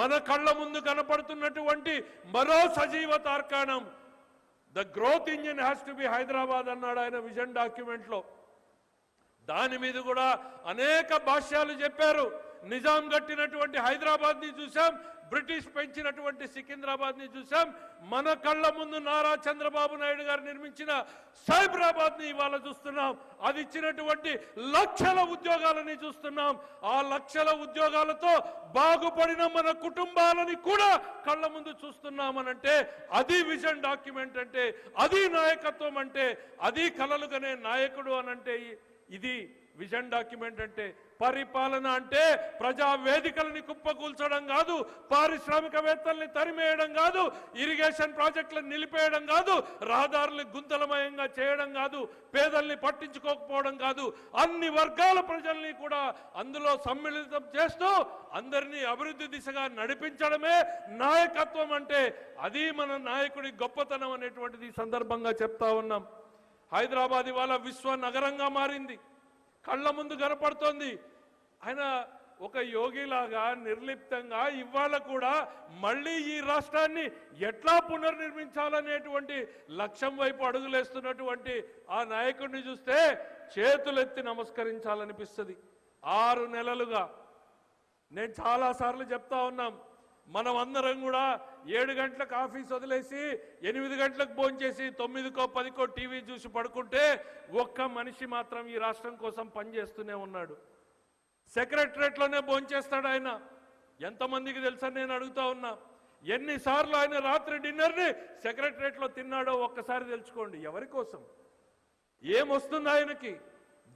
మన కళ్ళ ముందు కనపడుతున్నటువంటి మరో సజీవ తార్కాణం. The growth engine has to be Hyderabad అన్నాడు ఆయన విజన్ డాక్యుమెంట్లో దాని మీద కూడా అనేక భాష్యాలు చెప్పారు. నిజాం కట్టినటువంటి హైదరాబాద్ని చూసాం. బ్రిటిష్ పెంచినటువంటి సికింద్రాబాద్ని చూసాం మన కళ్ళ ముందు నారా చంద్రబాబు నాయుడు గారు నిర్మించిన సైబరాబాద్ని ఇవాళ చూస్తున్నాం. అది ఇచ్చినటువంటి లక్షల ఉద్యోగాలని చూస్తున్నాం. ఆ లక్షల ఉద్యోగాలతో బాగుపడిన మన కుటుంబాలని కూడా కళ్ళ ముందు చూస్తున్నామనంటే అది విజన్ డాక్యుమెంట్ అంటే అది నాయకత్వం అంటే అది కలలుగనే నాయకుడు అనంటే ఇది విజన్ డాక్యుమెంట్ అంటే పరిపాలన అంటే ప్రజా వేదికలని కుప్పకూల్చడం కాదు పారిశ్రామికవేత్తల్ని తరిమేయడం కాదు ఇరిగేషన్ ప్రాజెక్టులను నిలిపేయడం కాదు రహదారుల్ని గుంతలమయంగా చేయడం కాదు పేదల్ని పట్టించుకోకపోవడం కాదు. అన్ని వర్గాల ప్రజల్ని కూడా అందులో సమ్మిళితం చేస్తూ అందరినీ అభివృద్ధి దిశగా నడిపించడమే నాయకత్వం అంటే అది మన నాయకుడి గొప్పతనం అనేటువంటిది సందర్భంగా చెప్తా ఉన్నాం. హైదరాబాద్ ఇవాళ విశ్వ నగరంగా మారింది. కళ్ళ ముందు కనపడుతోంది. ఆయన ఒక యోగిలాగా నిర్లిప్తంగా ఇవాళ కూడా మళ్ళీ ఈ రాష్ట్రాన్ని ఎట్లా పునర్నిర్మించాలనేటువంటి లక్ష్యం వైపు అడుగులేస్తున్నటువంటి ఆ నాయకుడిని చూస్తే చేతులెత్తి నమస్కరించాలనిపిస్తుంది. ఆరు నెలలుగా. నేను చాలాసార్లు చెప్తా ఉన్నాం. మనం అందరం కూడా ఏడు గంటలకు ఆఫీస్ వదిలేసి ఎనిమిది గంటలకు భోంచేసి తొమ్మిదికో పదికో టీవీ చూసి పడుకుంటే ఒక్క మనిషి మాత్రం ఈ రాష్ట్రం కోసం పనిచేస్తూనే ఉన్నాడు. సెక్రటరేట్లోనే భోంచేస్తాడు ఆయన. ఎంతమందికి తెలుసా నేను అడుగుతా ఉన్నా. ఎన్నిసార్లు ఆయన రాత్రి డిన్నర్ని సెక్రటరేట్లో తిన్నాడో ఒక్కసారి తెలుసుకోండి ఎవరి కోసం? ఏమొస్తుంది ఆయనకి?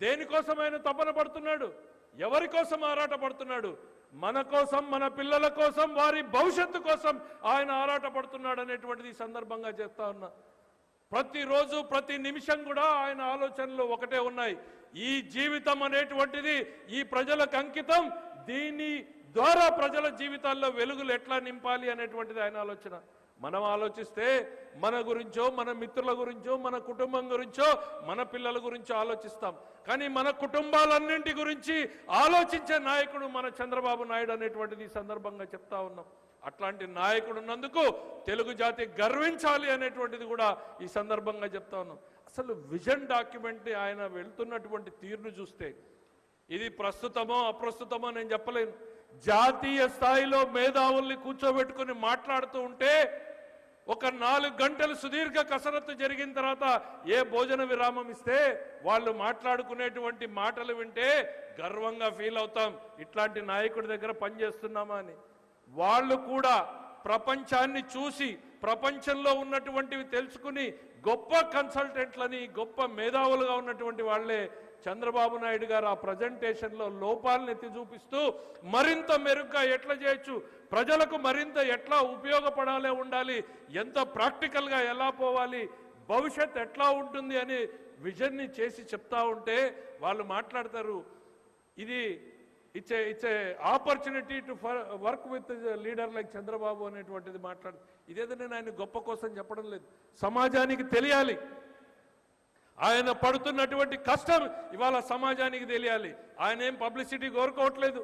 దేనికోసం ఆయన తపన పడుతున్నాడు? ఎవరి కోసం ఆరాట పడుతున్నాడు? మన కోసం మన పిల్లల కోసం వారి భవిష్యత్తు కోసం ఆయన ఆరాటపడుతున్నాడు అనేటువంటిది ఈ సందర్భంగా చెప్తా ఉన్నా. ప్రతిరోజు ప్రతి నిమిషం కూడా ఆయన ఆలోచనలు ఒకటే ఉన్నాయి. ఈ జీవితం అనేటువంటిది ఈ ప్రజలకు అంకితం దీన్ని ద్వారా ప్రజల జీవితాల్లో వెలుగులు ఎట్లా నింపాలి అనేటువంటిది ఆయన ఆలోచన. మనం ఆలోచిస్తే మన గురించో మన మిత్రుల గురించో మన కుటుంబం గురించో మన పిల్లల గురించో ఆలోచిస్తాం. కానీ మన కుటుంబాలన్నింటి గురించి ఆలోచించే నాయకుడు మన చంద్రబాబు నాయుడు అనేటువంటిది ఈ సందర్భంగా చెప్తా ఉన్నాం. అట్లాంటి నాయకుడు ఉన్నందుకు తెలుగు జాతి గర్వించాలి అనేటువంటిది కూడా ఈ సందర్భంగా చెప్తా ఉన్నాం. అసలు విజన్ డాక్యుమెంట్ ఆయన వెళ్తున్నటువంటి తీరును చూస్తే ఇది ప్రస్తుతమో అప్రస్తుతమో నేను చెప్పలేను. జాతీయ స్థాయిలో మేధావుల్ని కూర్చోబెట్టుకుని మాట్లాడుతూ ఉంటే ఒక నాలుగు గంటలు సుదీర్ఘ కసరత్తు జరిగిన తర్వాత ఏ భోజన విరామం ఇస్తే వాళ్ళు మాట్లాడుకునేటువంటి మాటలు వింటే గర్వంగా ఫీల్ అవుతాం. ఇట్లాంటి నాయకుడి దగ్గర పనిచేస్తున్నామా అని. వాళ్ళు కూడా ప్రపంచాన్ని చూసి ప్రపంచంలో ఉన్నటువంటివి తెలుసుకుని గొప్ప కన్సల్టెంట్లని గొప్ప మేధావులుగా ఉన్నటువంటి వాళ్ళే చంద్రబాబు నాయుడు గారు ఆ ప్రజెంటేషన్లో లోపాలను ఎత్తి చూపిస్తూ మరింత మెరుగ్గా ఎట్లా చేయొచ్చు? ప్రజలకు మరింత ఎట్లా ఉపయోగపడాలే ఉండాలి? ఎంత ప్రాక్టికల్గా ఎలా పోవాలి? భవిష్యత్ ఎట్లా ఉంటుంది అని విజన్ని చేసి చెప్తా ఉంటే వాళ్ళు మాట్లాడతారు. ఇది it's it's opportunity to work with leader like Chandrababu అనేటువంటిది మాట్లాడు ఇదేదో నేను ఆయన గొప్ప కోసం చెప్పడం లేదు. సమాజానికి తెలియాలి. ఆయన పడుతున్నటువంటి కష్టం ఇవాళ సమాజానికి తెలియాలి. ఆయన ఏం పబ్లిసిటీ కోరుకోవట్లేదు.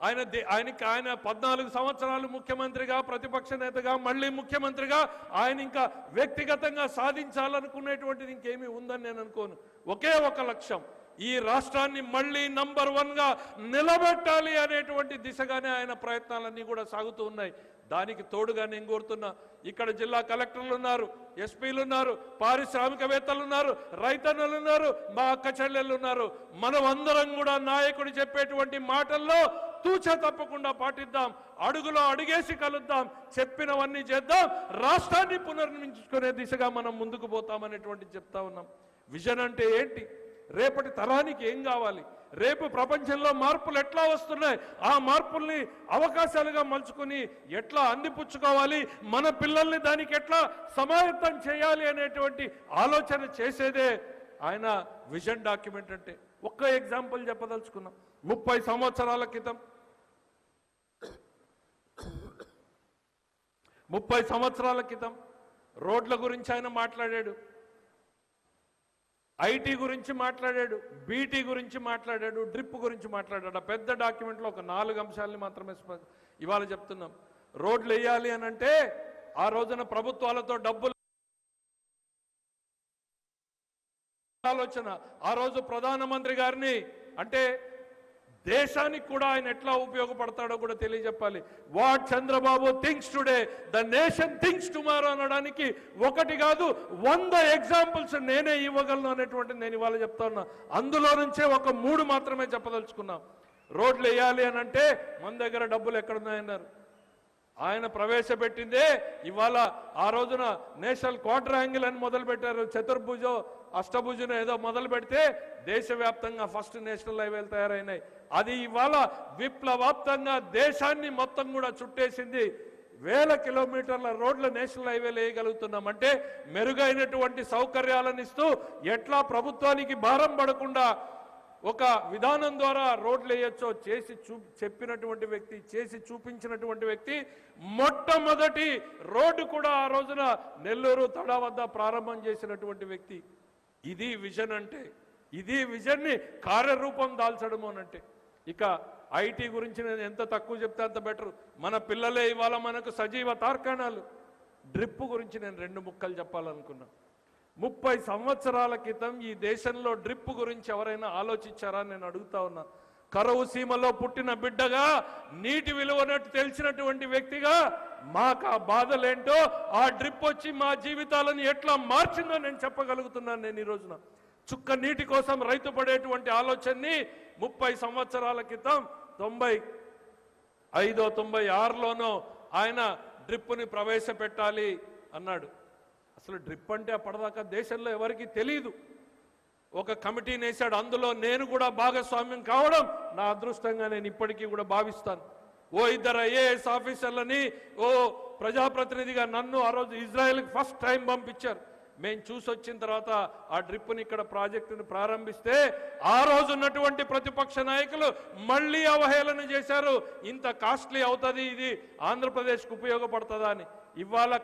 ఆయన ఆయనకి ఆయన పద్నాలుగు సంవత్సరాలు ముఖ్యమంత్రిగా ప్రతిపక్ష నేతగా మళ్ళీ ముఖ్యమంత్రిగా ఆయన ఇంకా వ్యక్తిగతంగా సాధించాలనుకునేటువంటిది ఇంకేమీ ఉందని నేను అనుకోను. ఒకే ఒక లక్ష్యం. ఈ రాష్ట్రాన్ని మళ్ళీ నంబర్ వన్గా నిలబెట్టాలి అనేటువంటి దిశగానే ఆయన ప్రయత్నాలన్నీ కూడా సాగుతూ ఉన్నాయి. దానికి తోడుగా నేను కోరుతున్నా. ఇక్కడ జిల్లా కలెక్టర్లు ఉన్నారు ఎస్పీలు ఉన్నారు పారిశ్రామికవేత్తలు ఉన్నారు రైతన్నులు ఉన్నారు మా అక్క చెల్లెళ్ళు ఉన్నారు. మనం అందరం కూడా నాయకుడు చెప్పేటువంటి మాటల్లో తూచ తప్పకుండా పాటిద్దాం అడుగులో అడుగేసి కలుద్దాం చెప్పినవన్నీ చేద్దాం రాష్ట్రాన్ని పునర్నిర్మించుకునే దిశగా మనం ముందుకు పోతామనేటువంటి చెప్తా ఉన్నాం. విజన్ అంటే ఏంటి? రేపటి తరానికి ఏం కావాలి? రేపు ప్రపంచంలో మార్పులు ఎట్లా వస్తున్నాయి? ఆ మార్పుల్ని అవకాశాలుగా మలుచుకుని ఎట్లా అందిపుచ్చుకోవాలి? మన పిల్లల్ని దానికి ఎట్లా సమాయత్తం చేయాలి అనేటువంటి ఆలోచన చేసేదే ఆయన విజన్ డాక్యుమెంట్ అంటే. ఒక్క ఎగ్జాంపుల్ చెప్పదలుచుకున్నాం. ముప్పై సంవత్సరాల క్రితం. ముప్పై సంవత్సరాల క్రితం రోడ్ల గురించి ఆయన మాట్లాడాడు. ఐటీ గురించి మాట్లాడాడు బీటీ గురించి మాట్లాడాడు డ్రిప్ గురించి మాట్లాడాడు. ఆ పెద్ద డాక్యుమెంట్లో ఒక నాలుగు అంశాలని మాత్రమే ఇవాళ చెప్తున్నాం. రోడ్లు వేయాలి అని అంటే ఆ రోజున ప్రభుత్వాలతో డబ్బులు ఆలోచన. ఆ రోజు ప్రధానమంత్రి గారిని అంటే దేశానికి కూడా ఆయన ఎట్లా ఉపయోగపడతాడో కూడా తెలియజెప్పాలి. What Chandrababu thinks today the nation thinks tomorrow అనడానికి ఒకటి కాదు వంద ఎగ్జాంపుల్స్ నేనే ఇవ్వగలను అనేటువంటి నేను ఇవాళ చెప్తా ఉన్నా. అందులో నుంచే ఒక మూడు మాత్రమే చెప్పదలుచుకున్నాం. రోడ్లు వేయాలి అని అంటే మన దగ్గర డబ్బులు ఎక్కడున్నాయన్నారు. ఆయన ప్రవేశపెట్టిందే ఇవాళ ఆ రోజున నేషనల్ క్వాడ్రాంగిల్ అని మొదలు పెట్టారు చతుర్భుజో అష్టభుజనో ఏదో మొదలు పెడితే దేశవ్యాప్తంగా ఫస్ట్ నేషనల్ హైవేలు తయారైనాయి. అది ఇవాళ విప్లవాప్తంగా దేశాన్ని మొత్తం కూడా చుట్టేసింది వేల కిలోమీటర్ల రోడ్ల నేషనల్ హైవేలు వేయగలుగుతున్నామంటే మెరుగైనటువంటి సౌకర్యాలను ఇస్తూ ఎట్లా ప్రభుత్వానికి భారం పడకుండా ఒక విధానం ద్వారా రోడ్లు వేయొచ్చో చేసి చూ చెప్పినటువంటి వ్యక్తి చేసి చూపించినటువంటి వ్యక్తి మొట్టమొదటి రోడ్డు కూడా ఆ రోజున నెల్లూరు తడ వద్ద ప్రారంభం చేసినటువంటి వ్యక్తి. ఇది విజన్ అంటే ఇది విజన్ని కార్యరూపం దాల్చడము అనంటే. ఇక ఐటీ గురించి నేను ఎంత తక్కువ చెప్తే అంత బెటర్. మన పిల్లలే ఇవాళ మనకు సజీవ తార్కాణాలు. డ్రిప్ గురించి నేను రెండు ముక్కలు చెప్పాలనుకున్నా. ముప్పై సంవత్సరాల క్రితం ఈ దేశంలో డ్రిప్ గురించి ఎవరైనా ఆలోచించారా అని నేను అడుగుతా ఉన్నా. కరువు సీమలో పుట్టిన బిడ్డగా నీటి విలువనట్టు తెలిసినటువంటి వ్యక్తిగా మాకు ఆ బాధలేంటో ఆ డ్రిప్ వచ్చి మా జీవితాలను ఎట్లా మార్చిందో నేను చెప్పగలుగుతున్నాను నేను ఈ రోజున. చుక్క నీటి కోసం రైతు పడేటువంటి ఆలోచనని ముప్పై సంవత్సరాల క్రితం తొంభై ఐదో తొంభై ఆరులోనో ఆయన డ్రిప్ని ప్రవేశపెట్టాలి అన్నాడు. అసలు డ్రిప్ అంటే అప్పటిదాకా దేశంలో ఎవరికి తెలియదు ఒక కమిటీని వేశాడు అందులో నేను కూడా భాగస్వామ్యం కావడం నా అదృష్టంగా నేను ఇప్పటికీ కూడా భావిస్తాను. ఓ ఇద్దరు ఐఏఎస్ ఆఫీసర్లని ఓ ప్రజాప్రతినిధిగా నన్ను ఆ రోజు ఇజ్రాయెల్కి ఫస్ట్ టైం పంపించారు. మేము చూసి వచ్చిన తర్వాత ఆ డ్రిప్ని ఇక్కడ ప్రాజెక్టును ప్రారంభిస్తే ఆ రోజు ఉన్నటువంటి ప్రతిపక్ష నాయకులు మళ్ళీ అవహేళన చేశారు. ఇంత కాస్ట్లీ అవుతుంది ఇది. ఆంధ్రప్రదేశ్కు ఉపయోగపడుతుందా అని. ఇవాళ